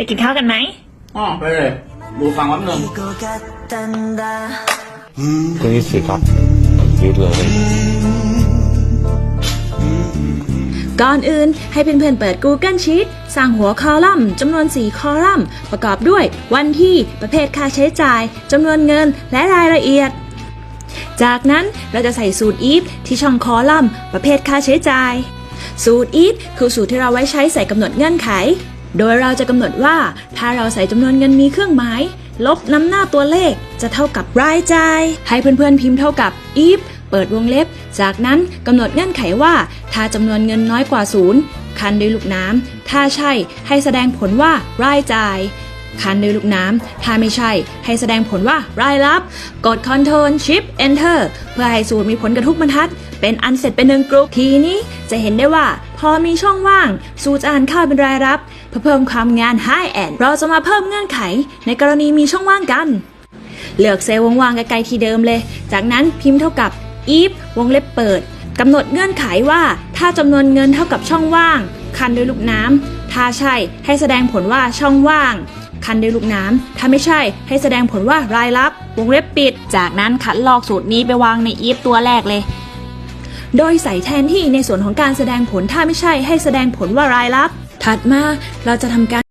ไปกินข้าวกันไหมอ๋อไปเลยดูฟังวันหนึ่งก็ยี่สิบครับยืดเลย ก่อนอื่นให้เพื่อนๆเปิด Google Sheet สร้างหัวคอลัมน์จำนวน 4 คอลัมน์ ประกอบด้วยวันที่ประเภทค่าใช้จ่ายจำนวนเงินและรายละเอียด จากนั้นเราจะใส่สูตรอีฟที่ช่องคอลัมน์ ประเภทค่าใช้จ่าย สูตรอีฟคือสูตรที่เราไว้ใช้ใส่กำหนดเงื่อนไข โดยเราจะกำหนดว่าถ้าเราใส่จำนวนเงินมีเครื่องหมาย ลบนำหน้าตัวเลขจะเท่ากับรายจ่าย ให้เพื่อนๆพิมพ์เท่ากับ if เปิดวงเล็บ จากนั้นกำหนดเงื่อนไขว่า ถ้าจำนวนเงินน้อยกว่าศูนย์คันด้วยลูกน้ำถ้าใช่ให้แสดงผลว่ารายจ่ายคันด้วยลูกน้ำ ถ้าไม่ใช่ ให้แสดงผลว่ารายรับ กด Ctrl Shift Enter เพื่อให้สูตรมีผลกับทุกบรรทัด เป็นอันเสร็จเป็นหนึ่งกรุ๊ปทีนี้จะเห็นได้ว่า พอมีช่องว่างสูจะอ่านข้าเป็นรายรับเพื่อเพิ่มความงาน High End เราจะมาเพิ่มเงื่อนไข ในกรณีมีช่องว่างกัน เลือกเซลล์ว่างๆใกลๆที่เดิมเลย จากนั้นพิมพ์เท่ากับ if วงเล็บเปิดกำหนดเงื่อนไขว่าถ้าจำนวนเงินเท่ากับช่องว่าง คันด้วยลูกน้ำถ้าใช่ให้แสดงผลว่าช่องว่าง คันด้วยลูกน้ำถ้าไม่ใช่ให้แสดงผลว่ารายรับ วงเล็บปิด จากนั้นคัดลอกสูตรนี้ไปวางใน if ตัวแรกเลย โดยใส่แทนที่ในส่วนของการแสดงผลถ้าไม่ใช่ให้แสดงผลว่ารายลับ ถัดมาเราจะทำการ